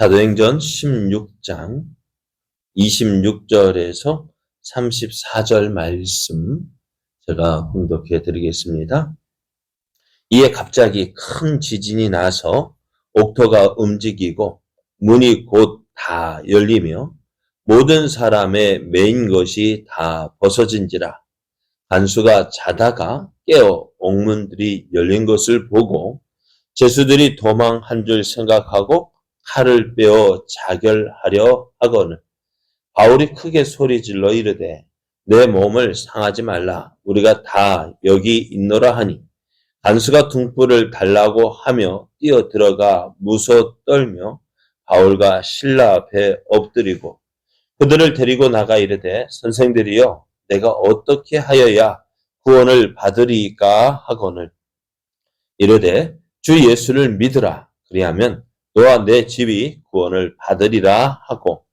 사도행전 16장 26절에서 34절 말씀 제가 공독해 드리겠습니다. 이에 갑자기 큰 지진이 나서 옥토가 움직이고 문이 곧 다 열리며 모든 사람의 메인 것이 다 벗어진지라 간수가 자다가 깨어 옥문들이 열린 것을 보고 제수들이 도망한 줄 생각하고 칼을 빼어 자결하려 하거늘. 바울이 크게 소리질러 이르되 내 몸을 상하지 말라. 우리가 다 여기 있노라 하니. 간수가 등불을 달라고 하며 뛰어 들어가 무서 떨며 바울과 신라 앞에 엎드리고 그들을 데리고 나가 이르되 선생들이여 내가 어떻게 하여야 구원을 받으리까 하거늘. 이르되 주 예수를 믿으라. 그리하면 너와 내 집이 구원을 받으리라 하고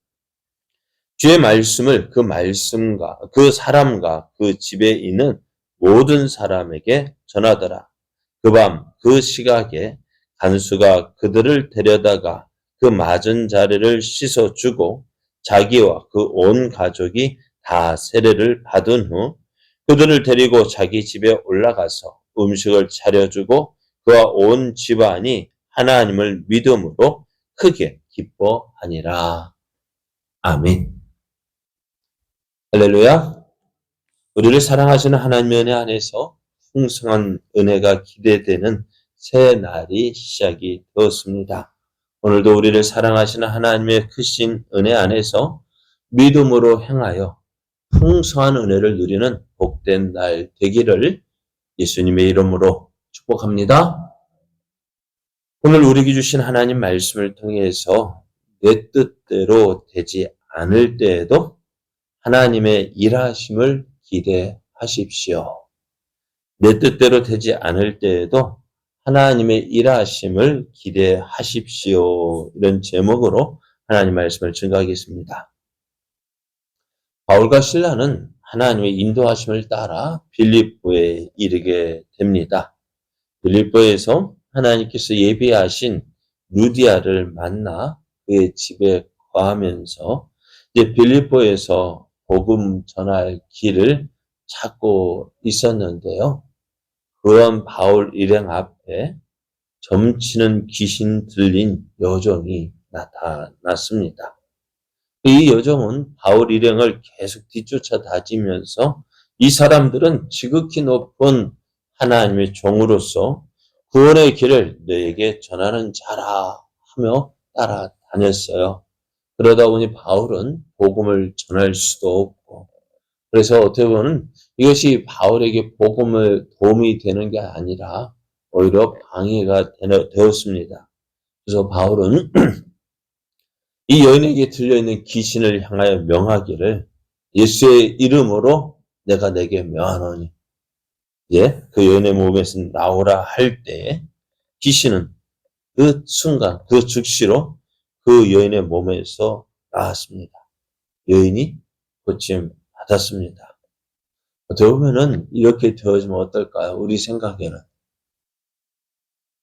주의 말씀을 그 말씀과 그 사람과 그 집에 있는 모든 사람에게 전하더라. 그 밤 그 시각에 간수가 그들을 데려다가 그 맞은 자리를 씻어주고 자기와 그 온 가족이 다 세례를 받은 후 그들을 데리고 자기 집에 올라가서 음식을 차려주고 그와 온 집안이 하나님을 믿음으로 크게 기뻐하니라. 아멘. 할렐루야. 우리를 사랑하시는 하나님의 안에서 풍성한 은혜가 기대되는 새 날이 시작이 되었습니다. 오늘도 우리를 사랑하시는 하나님의 크신 은혜 안에서 믿음으로 행하여 풍성한 은혜를 누리는 복된 날 되기를 예수님의 이름으로 축복합니다. 오늘 우리에게 주신 하나님 말씀을 통해서 내 뜻대로 되지 않을 때에도 하나님의 일하심을 기대하십시오. 내 뜻대로 되지 않을 때에도 하나님의 일하심을 기대하십시오. 이런 제목으로 하나님 말씀을 증거하겠습니다. 바울과 신라는 하나님의 인도하심을 따라 빌립보에 이르게 됩니다. 빌립보에서 하나님께서 예비하신 루디아를 만나 그의 집에 거하면서 이제 빌립보에서 복음 전할 길을 찾고 있었는데요. 그런 바울 일행 앞에 점치는 귀신 들린 여종이 나타났습니다. 이 여종은 바울 일행을 계속 뒤쫓아 다니면서 이 사람들은 지극히 높은 하나님의 종으로서 구원의 길을 너에게 전하는 자라 하며 따라다녔어요. 그러다 보니 바울은 복음을 전할 수도 없고 그래서 어떻게 보면 이것이 바울에게 복음을 도움이 되는 게 아니라 오히려 방해가 되었습니다. 그래서 바울은 이 여인에게 들려있는 귀신을 향하여 명하기를 예수의 이름으로 내가 내게 명하노니 예, 그 여인의 몸에서 나오라 할때 귀신은 그 순간 그 즉시로 그 여인의 몸에서 나왔습니다. 여인이 고침 받았습니다. 어떻게 보면은 이렇게 되어지면 어떨까요? 우리 생각에는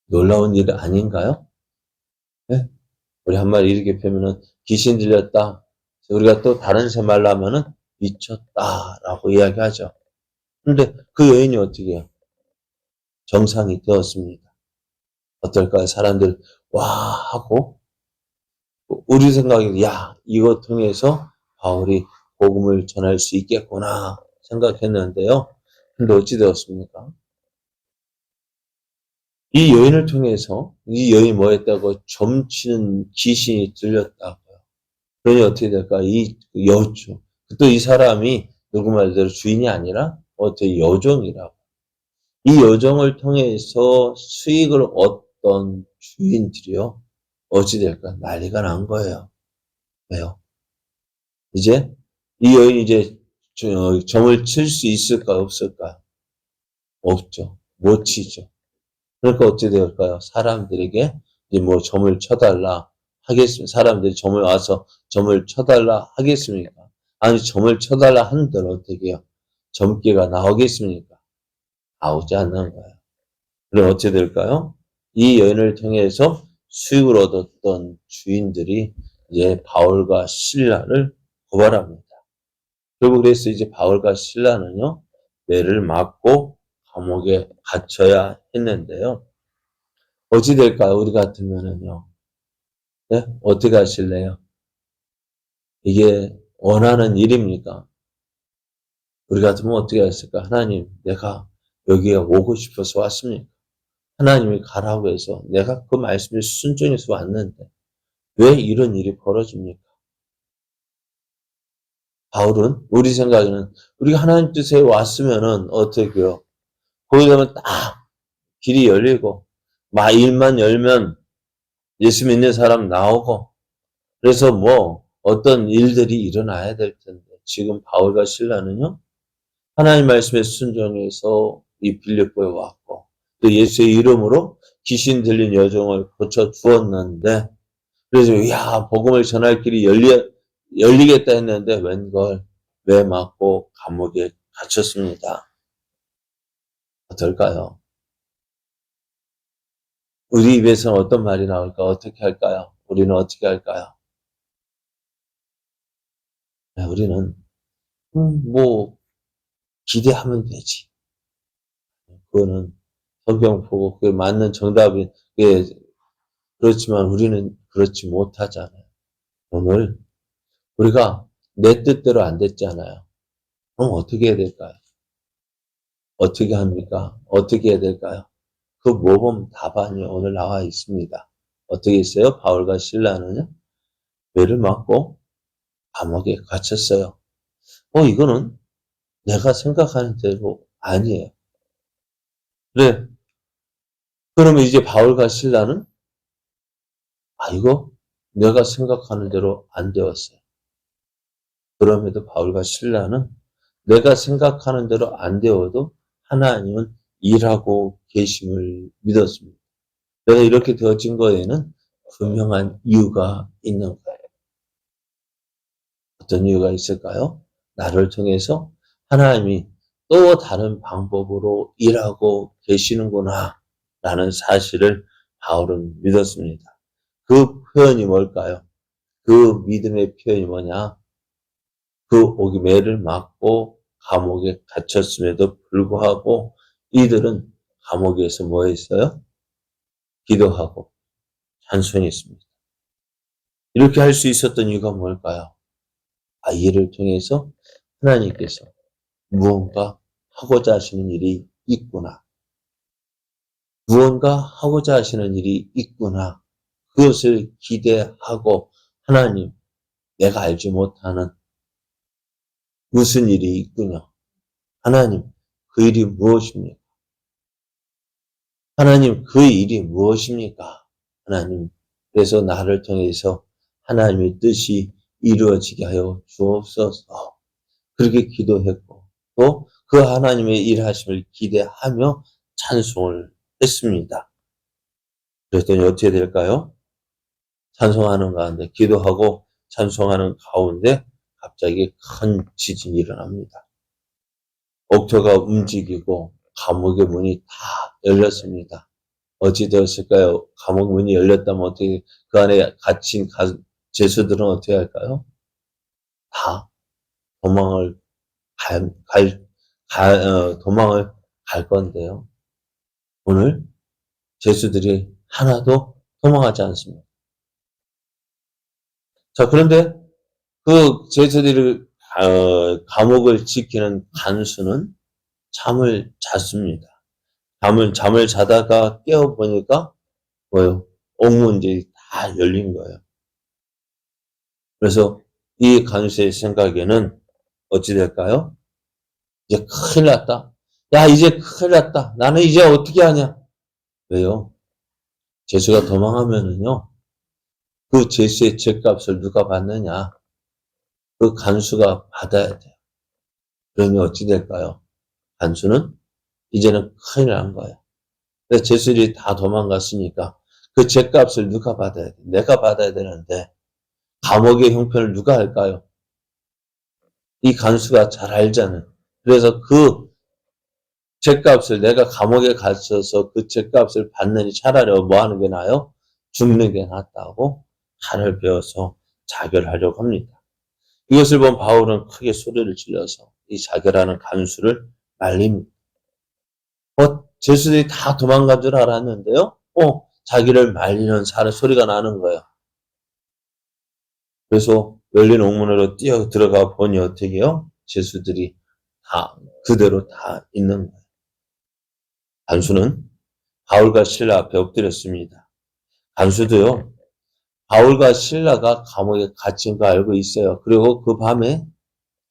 놀라운 일 아닌가요? 네? 우리 한마디 이렇게 펴면은 귀신 들렸다. 우리가 또 다른 새 말로 하면은 미쳤다라고 이야기하죠. 근데 그 여인이 어떻게 해요? 정상이 되었습니다. 어떨까요? 사람들 와 하고 우리 생각에 야 이거 통해서 바울이 복음을 전할 수 있겠구나 생각했는데요. 근데 어찌 되었습니까? 이 여인을 통해서 이 여인이 뭐 했다고 점치는 귀신이 들렸다고요. 그러니 어떻게 될까? 이 여주. 또 이 사람이 누구 말대로 주인이 아니라 어떻게 여종이라고. 이 여종을 통해서 수익을 얻던 주인들이요. 어찌 될까? 난리가 난 거예요. 왜요? 이제 이 여인이 이제 점을 칠 수 있을까 없을까? 없죠. 못 치죠. 그러니까 어찌 될까요? 사람들에게 이제 뭐 점을 쳐달라 하겠습니까? 사람들이 점을 와서 점을 쳐달라 하겠습니까? 아니 점을 쳐달라 한들 어떻게 해요? 점괘가 나오겠습니까? 나오지 않는 거예요. 그럼 어찌 될까요? 이 여인을 통해서 수익을 얻었던 주인들이 이제 바울과 신라를 고발합니다. 결국 그래서 이제 바울과 신라는요, 매를 맞고 감옥에 갇혀야 했는데요. 어찌 될까요? 우리 같으면은요. 네? 어떻게 하실래요? 이게 원하는 일입니까? 우리 같으면 어떻게 했을까? 하나님, 내가 여기에 오고 싶어서 왔습니까? 하나님이 가라고 해서 내가 그 말씀에 순종해서 왔는데 왜 이런 일이 벌어집니까? 바울은 우리 생각에는 우리가 하나님 뜻에 왔으면은 어떻게요? 거기 가면 딱 길이 열리고 마 일만 열면 예수 믿는 사람 나오고 그래서 뭐 어떤 일들이 일어나야 될 텐데 지금 바울과 신라는요 하나님 말씀에 순종해서 이 빌립보에 왔고 또 예수의 이름으로 귀신 들린 여종을 고쳐 주었는데 그래서 야 복음을 전할 길이 열리 열리겠다 했는데 웬걸 왜 맞고 감옥에 갇혔습니다. 어떨까요? 우리 입에서는 어떤 말이 나올까? 어떻게 할까요? 우리는 어떻게 할까요? 네, 우리는 음, 뭐 기대하면 되지. 그거는 성경 보고 그게 맞는 정답이 그게 그렇지만 우리는 그렇지 못하잖아요. 오늘 우리가 내 뜻대로 안 됐잖아요. 그럼 어떻게 해야 될까요? 어떻게 합니까? 어떻게 해야 될까요? 그 모범 답안이 오늘 나와 있습니다. 어떻게 했어요? 바울과 신라는요? 매를 맞고 감옥에 갇혔어요. 어, 이거는 내가 생각하는 대로 아니에요. 그래. 그러면 이제 바울과 신라는 아, 이거 내가 생각하는 대로 안 되었어요. 그럼에도 바울과 신라는 내가 생각하는 대로 안 되어도 하나님은 일하고 계심을 믿었습니다. 내가 이렇게 되어진 거에는 분명한 이유가 있는 거예요. 어떤 이유가 있을까요? 나를 통해서 하나님이 또 다른 방법으로 일하고 계시는구나 라는 사실을 바울은 믿었습니다. 그 표현이 뭘까요? 그 믿음의 표현이 뭐냐? 그 오기 매를 맞고 감옥에 갇혔음에도 불구하고 이들은 감옥에서 뭐 했어요? 기도하고 찬송했습니다. 이렇게 할 수 있었던 이유가 뭘까요? 아, 이를 통해서 하나님께서 무언가 하고자 하시는 일이 있구나. 무언가 하고자 하시는 일이 있구나. 그것을 기대하고 하나님, 내가 알지 못하는 무슨 일이 있군요. 하나님, 그 일이 무엇입니까? 하나님, 그 일이 무엇입니까? 하나님, 그래서 나를 통해서 하나님의 뜻이 이루어지게 하여 주옵소서. 그렇게 기도했고, 또 그 하나님의 일하심을 기대하며 찬송을 했습니다. 그랬더니 어떻게 될까요? 찬송하는 가운데, 기도하고 찬송하는 가운데 갑자기 큰 지진이 일어납니다. 옥토가 움직이고 감옥의 문이 다 열렸습니다. 어찌 되었을까요? 감옥 문이 열렸다면 어떻게 그 안에 갇힌 죄수들은 어떻게 할까요? 다 도망을 갈, 갈, 갈 어, 도망을 갈 건데요. 오늘 죄수들이 하나도 도망하지 않습니다. 자, 그런데 그 죄수들을 어, 감옥을 지키는 간수는 잠을 잤습니다. 잠을 잠을 자다가 깨어 보니까 뭐요? 옥문들이 다 열린 거예요. 그래서 이 간수의 생각에는 어찌 될까요? 이제 큰일 났다. 야, 이제 큰일 났다. 나는 이제 어떻게 하냐? 왜요? 제수가 도망하면은요, 그 제수의 죄값을 누가 받느냐? 그 간수가 받아야 돼요. 그러면 어찌 될까요? 간수는 이제는 큰일 난 거예요. 제수들이 다 도망갔으니까 그 죄값을 누가 받아야 돼? 내가 받아야 되는데 감옥의 형편을 누가 할까요? 이 간수가 잘 알잖아요. 그래서 그 죄값을 내가 감옥에 갇혀서 그 죄값을 받느니 차라리 뭐 하는 게 나아요? 죽는 게 낫다고 칼을 베어서 자결하려고 합니다. 이것을 본 바울은 크게 소리를 질러서 이 자결하는 간수를 말립니다. 어, 제수들이 다 도망간 줄 알았는데요. 어, 자기를 말리는 사는 소리가 나는 거예요. 그래서 열린 옥문으로 뛰어 들어가 보니 어떻게요? 제수들이 다 그대로 다 있는 거예요. 간수는 바울과 신라 앞에 엎드렸습니다. 간수도요. 바울과 신라가 감옥에 갇힌 거 알고 있어요. 그리고 그 밤에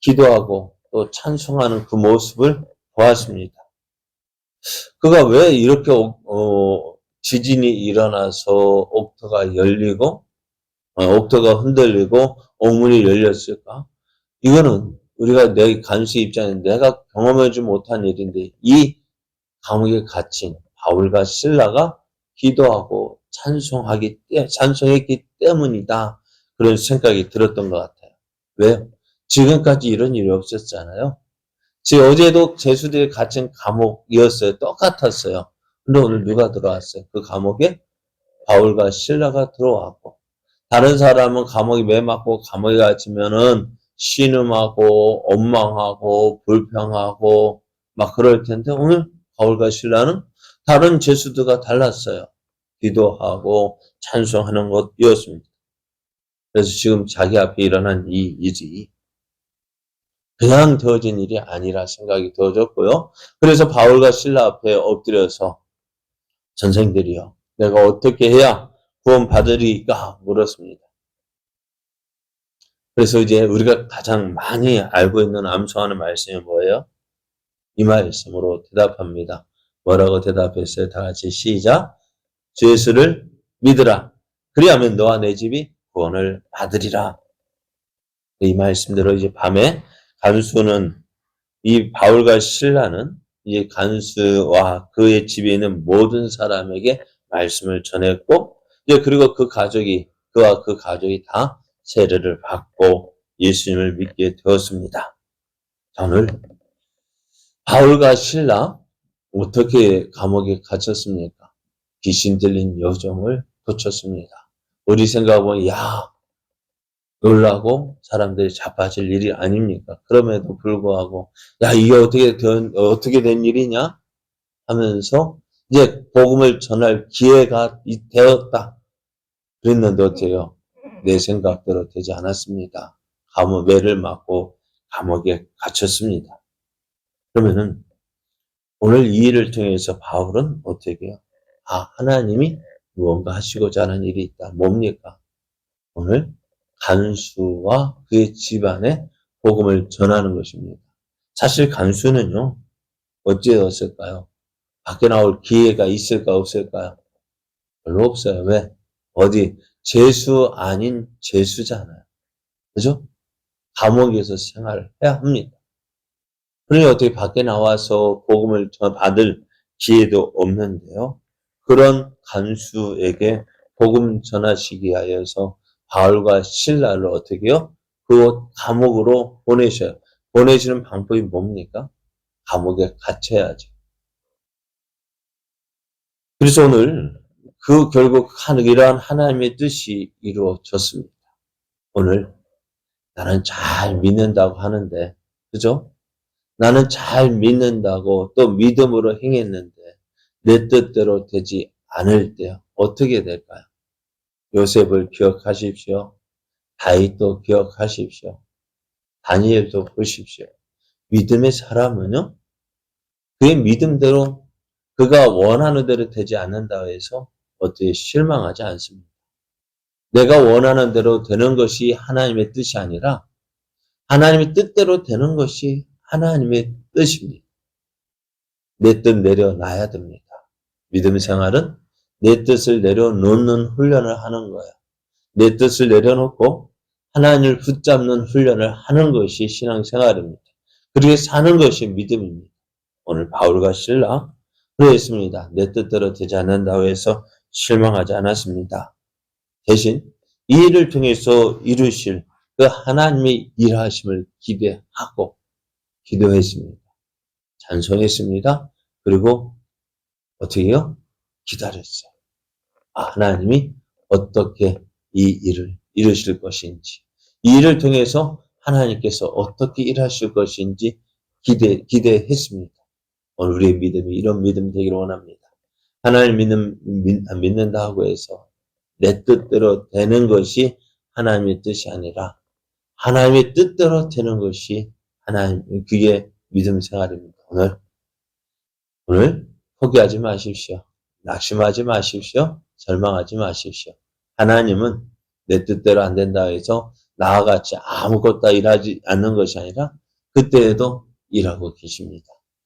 기도하고 또 찬송하는 그 모습을 보았습니다. 그가 왜 이렇게 어, 지진이 일어나서 옥터가 열리고 어, 옥터가 흔들리고 옥문이 열렸을까? 이거는 우리가 내 간수 입장에 내가 경험하지 못한 일인데 이 감옥에 갇힌 바울과 신라가 기도하고 찬송하기 때 찬송했기 때문이다 그런 생각이 들었던 것 같아요. 왜요? 지금까지 이런 일이 없었잖아요. 지 어제도 제수들이 갇힌 감옥이었어요. 똑같았어요. 근데 오늘 누가 들어왔어요? 그 감옥에 바울과 신라가 들어왔고 다른 사람은 감옥에 매 맞고 감옥에 갇히면은 신음하고 원망하고 불평하고 막 그럴 텐데 오늘 바울과 신라는 다른 제수들과 달랐어요. 기도하고 찬송하는 것이었습니다. 그래서 지금 자기 앞에 일어난 이 일이 그냥 되어진 일이 아니라 생각이 되어졌고요. 그래서 바울과 신라 앞에 엎드려서 선생들이요. 내가 어떻게 해야 구원 받으리까 물었습니다. 그래서 이제 우리가 가장 많이 알고 있는 암송하는 말씀이 뭐예요? 이 말씀으로 대답합니다. 뭐라고 대답했어요? 다 같이 시작. 주 예수를 믿으라. 그리하면 너와 내 집이 구원을 받으리라. 이 말씀대로 이제 밤에 간수는 이 바울과 신라는 이 간수와 그의 집에 있는 모든 사람에게 말씀을 전했고 이제 그리고 그 가족이 그와 그 가족이 다 세례를 받고 예수님을 믿게 되었습니다. 오늘 바울과 신라 어떻게 감옥에 갇혔습니까? 귀신 들린 여정을 거쳤습니다. 우리 생각하면 야 놀라고 사람들이 자빠질 일이 아닙니까? 그럼에도 불구하고 야 이게 어떻게 된 어떻게 된 일이냐 하면서 이제 복음을 전할 기회가 되었다. 그랬는데 어때요? 내 생각대로 되지 않았습니다. 감옥 매를 맞고 감옥에 갇혔습니다. 그러면은 오늘 이 일을 통해서 바울은 어떻게 해요? 아 하나님이 무언가 하시고자 하는 일이 있다. 뭡니까? 오늘 간수와 그의 집안에 복음을 전하는 것입니다. 사실 간수는요, 어찌되었을까요? 밖에 나올 기회가 있을까, 없을까요? 별로 없어요. 왜? 어디, 재수 아닌 재수잖아요. 그죠? 감옥에서 생활을 해야 합니다. 그러니 어떻게 밖에 나와서 복음을 받을 기회도 없는데요. 그런 간수에게 복음 전하시기 위하여서 바울과 신라를 어떻게요? 그 감옥으로 보내셔요. 보내시는 방법이 뭡니까? 감옥에 갇혀야죠. 그래서 오늘 그 결국 이러한 하나님의 뜻이 이루어졌습니다. 오늘 나는 잘 믿는다고 하는데, 그죠? 나는 잘 믿는다고 또 믿음으로 행했는데 내 뜻대로 되지 않을 때 어떻게 될까요? 요셉을 기억하십시오. 다윗도 기억하십시오. 다니엘도 보십시오. 믿음의 사람은요, 그의 믿음대로 그가 원하는 대로 되지 않는다 해서 어떻게 실망하지 않습니다. 내가 원하는 대로 되는 것이 하나님의 뜻이 아니라 하나님의 뜻대로 되는 것이 하나님의 뜻입니다. 내 뜻 내려놔야 됩니다. 믿음 생활은 내 뜻을 내려놓는 훈련을 하는 거야. 내 뜻을 내려놓고 하나님을 붙잡는 훈련을 하는 것이 신앙생활입니다. 그렇게 사는 것이 믿음입니다. 오늘 바울과 신라 그랬습니다. 내 뜻대로 되지 않는다고 해서 실망하지 않았습니다. 대신 이 일을 통해서 이루실 그 하나님의 일하심을 기대하고 기도했습니다. 찬송했습니다. 그리고 어떻게 해요? 기다렸어요. 아, 하나님이 어떻게 이 일을 이루실 것인지, 이 일을 통해서 하나님께서 어떻게 일하실 것인지 기대, 기대했습니다. 오늘 우리의 믿음이 이런 믿음 되기를 원합니다. 하나님 믿는, 믿, 믿는다고 해서 내 뜻대로 되는 것이 하나님의 뜻이 아니라 하나님의 뜻대로 되는 것이 하나님, 그게 믿음 생활입니다. 오늘, 오늘 포기하지 마십시오. 낙심하지 마십시오. 절망하지 마십시오. 하나님은 내 뜻대로 안 된다 해서 나와 같이 아무것도 일하지 않는 것이 아니라 그때에도 일하고 계십니다.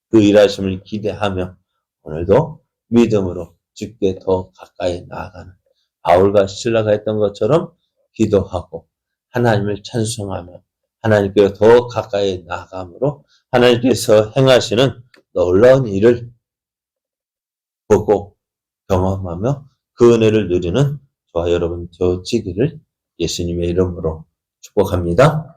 그 일하심을 기대하며 오늘도 믿음으로 주께 더 가까이 나아가는 바울과 신라가 했던 것처럼 기도하고 하나님을 찬송하며 하나님께 더 가까이 나아감으로 하나님께서 행하시는 놀라운 일을 보고 경험하며 그 은혜를 누리는 저와 여러분 되어지기를 예수님의 이름으로 축복합니다.